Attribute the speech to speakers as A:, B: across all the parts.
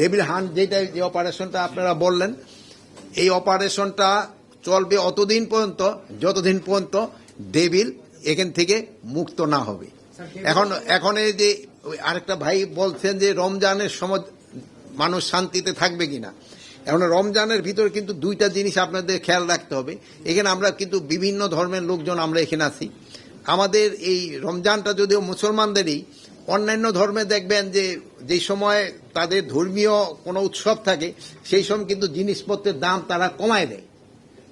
A: Devil hunt যেটা যে অপারেশনটা আপনারা বললেন এই অপারেশনটা চলবে অতদিন পর্যন্ত যতদিন পর্যন্ত ডেভিল এখান থেকে মুক্ত না হবে। এখন এখন এই যে আরেকটা ভাই বলছেন যে রমজানের সময় মানুষ শান্তিতে থাকবে কিনা। এখন রমজানের ভিতর কিন্তু দুইটা জিনিস আপনাদের খেয়াল রাখতে হবে। এখানে আমরা কিন্তু বিভিন্ন ধর্মের লোকজন আমরা এখানে আছি। আমাদের এই রমজানটা যদিও মুসলমানদেরই অন্যান্য ধর্মে দেখবেন যে যে সময় তাদের ধর্মীয় কোনো উৎসব থাকে, সেই সময় কিন্তু জিনিসপত্রের দাম তারা কমায় দেয়।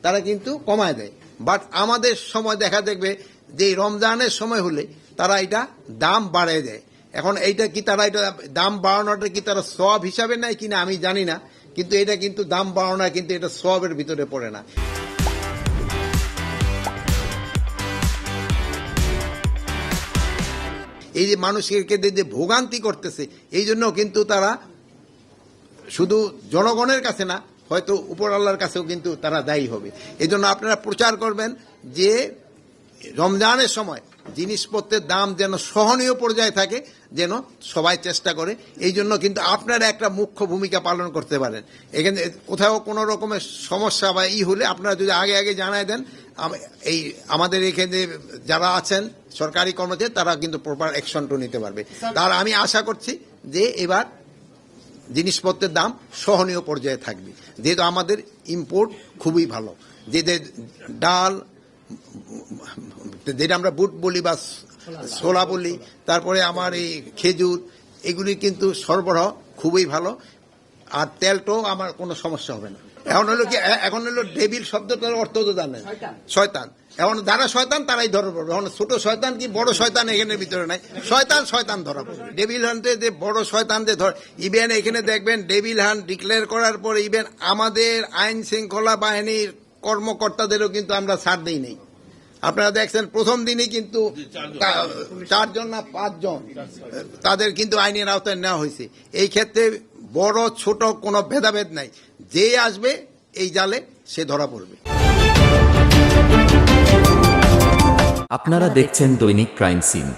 A: তারা কিন্তু কমায় দেয়। বাট আমাদের সময় দেখা দেখবে যে রমজানের সময় হলে তারা এটা দাম বাড়ায় দেয়। এখন এইটা কি তারা এটা দাম বাড়ানোটা কি তারা সব হিসাবে নেয় কিনা আমি জানি না, কিন্তু এটা কিন্তু দাম বাড়ানো কিন্তু এটা সবের ভিতরে পড়ে না। এই যে মানুষকে যে ভোগান্তি করতেছে, এই জন্য কিন্তু তারা শুধু জনগণের কাছে না, হয়তো উপর আল্লাহর কাছেও কিন্তু তারা দায়ী হবে। এই জন্য আপনারা প্রচার করবেন যে রমজানের সময় জিনিসপত্রের দাম যেন সহনীয় পর্যায়ে থাকে, যেন সবাই চেষ্টা করে। এই জন্য কিন্তু আপনারা একটা মুখ্য ভূমিকা পালন করতে পারেন। এখানে কোথাও কোনো রকমের সমস্যা বা ই হলে আপনারা যদি আগে আগে জানাই দেন এই আমাদের এখানে যারা আছেন সরকারি কর্মচারী তারা কিন্তু প্রপার অ্যাকশনটা নিতে পারবে। তার আমি আশা করছি যে এবার জিনিসপত্রের দাম সহনীয় পর্যায়ে থাকবে। যেহেতু আমাদের ইম্পোর্ট খুবই ভালো। যে ডাল যেটা আমরা বুট বলি বা ছোলা বলি তারপরে আমার এই খেজুর এগুলি কিন্তু সরবরাহ খুবই ভালো। আর তেলটাও আমার কোনো সমস্যা হবে না। এখন হলো কি এখন হলো ডেবিল শব্দটার অর্থ তো জানেন শয়তান। এখন যারা শয়তান তারাই ধরা পড়বে। এখন ছোট শয়তান কি বড় শয়তান এখানে ভিতরে নাই? শয়তান শয়তান ধরা পড়বে। ডেবিল হান্টে যে বড় শয়তান যে ধর ইভেন এখানে দেখবেন ডেবিল হান্ট ডিক্লেয়ার করার পরে ইভেন আমাদের আইন শৃঙ্খলা বাহিনীর কর্মকর্তাদেরও কিন্তু আমরা ছাড় দিই নেই। আপনারা দেখছেন প্রথম দিনই কিন্তু তা- চারজন না পাঁচজন তাদের কিন্তু আইনের আওতায় নেওয়া হয়েছে। এই ক্ষেত্রে বড়, ছোট কোনো ভেদাভেদ নাই। যে আসবে, এই জালে সে ধরা পড়বে।
B: আপনারা দেখছেন দৈনিক ক্রাইম সিন।